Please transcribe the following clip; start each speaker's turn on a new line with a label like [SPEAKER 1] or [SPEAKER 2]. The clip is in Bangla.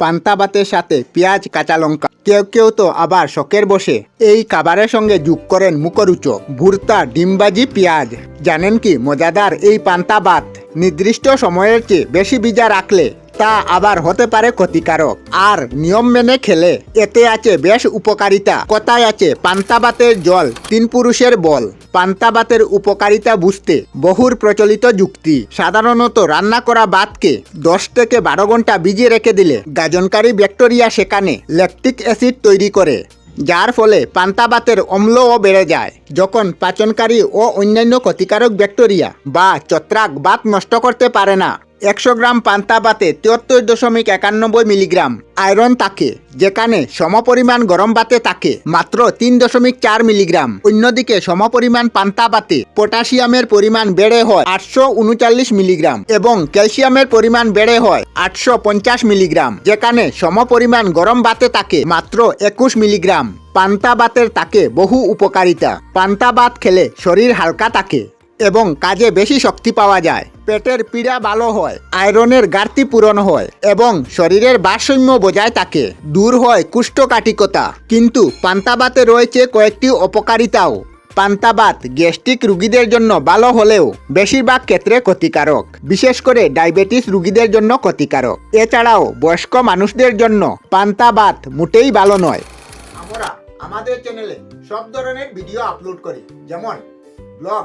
[SPEAKER 1] পান্তা ভাতের সাথে পেঁয়াজ, কাঁচা লঙ্কা। কেউ কেউ তো আবার শখের বসে। এই খাবারের সঙ্গে যোগ করেন মুখরুচক ভুর্তা ডিমবাজি, পেঁয়াজ। জানেন কি মজাদার এই পান্তা ভাত নির্দিষ্ট সময়ের চেয়ে বেশি ভিজা রাখলে তা আবার হতে পারে ক্ষতিকারক। আর নিয়ম মেনে খেলে। এতে আছে বেশ উপকারিতা। কথায় আছে পান্তাবাতের জল, তিন পুরুষের বল। পান্তাবাতের উপকারিতা বুঝতে বহুর প্রচলিত যুক্তি। সাধারণত রান্না করা ভাতকে দশ থেকে বারো ঘণ্টা ভিজিয়ে রেখে দিলে গাজনকারী ব্যাকটেরিয়া সেখানে ল্যাকটিক অ্যাসিড তৈরি করে। যার ফলে পান্তাবাতের অম্লও বেড়ে যায়। যখন পাচনকারী ও অন্যান্য ক্ষতিকারক ব্যাকটেরিয়া বা ছত্রাক বাত নষ্ট করতে পারে না। একশো গ্রাম পান্তা ভাতে তিয়াত্তর দশমিক একানব্বই মিলিগ্রাম আয়রন থাকে যেখানে সমপরিমাণ গরম ভাতে থাকে মাত্র তিন দশমিক চার মিলিগ্রাম। অন্যদিকে সমপরিমাণ পান্তা ভাতে পটাশিয়ামের পরিমাণ বেড়ে হয় আটশো উনচল্লিশ মিলিগ্রাম এবং ক্যালসিয়ামের পরিমাণ বেড়ে হয় আটশো পঞ্চাশ মিলিগ্রাম, যেখানে সমপরিমাণ গরম ভাতে থাকে মাত্র একুশ মিলিগ্রাম। পান্তা ভাতের থাকে বহু উপকারিতা। পান্তা ভাত খেলে শরীর হালকা থাকে। এবং কাজে বেশি শক্তি পাওয়া যায়। পেটের পীড়া ভালো হয়, আয়রনের ঘাটতি পূরণ হয় এবং শরীরের ভারসাম্য বজায় থাকে, দূর হয় কুষ্ঠকাঠিকতা। কিন্তু পান্তাবাতে রয়েছে কয়েকটি অপকারিতাও। পান্তাবাত গ্যাস্ট্রিক রুগীদের জন্য ভালো হলেও বেশিরভাগ ক্ষেত্রে ক্ষতিকারক। বিশেষ করে ডায়াবেটিস রুগীদের জন্য ক্ষতিকারক। এছাড়াও বয়স্ক মানুষদের জন্য পান্তাবাত মোটেই ভালো নয়। আমরা আমাদের চ্যানেলে সব ধরনের ভিডিও আপলোড করি, যেমন ব্লগ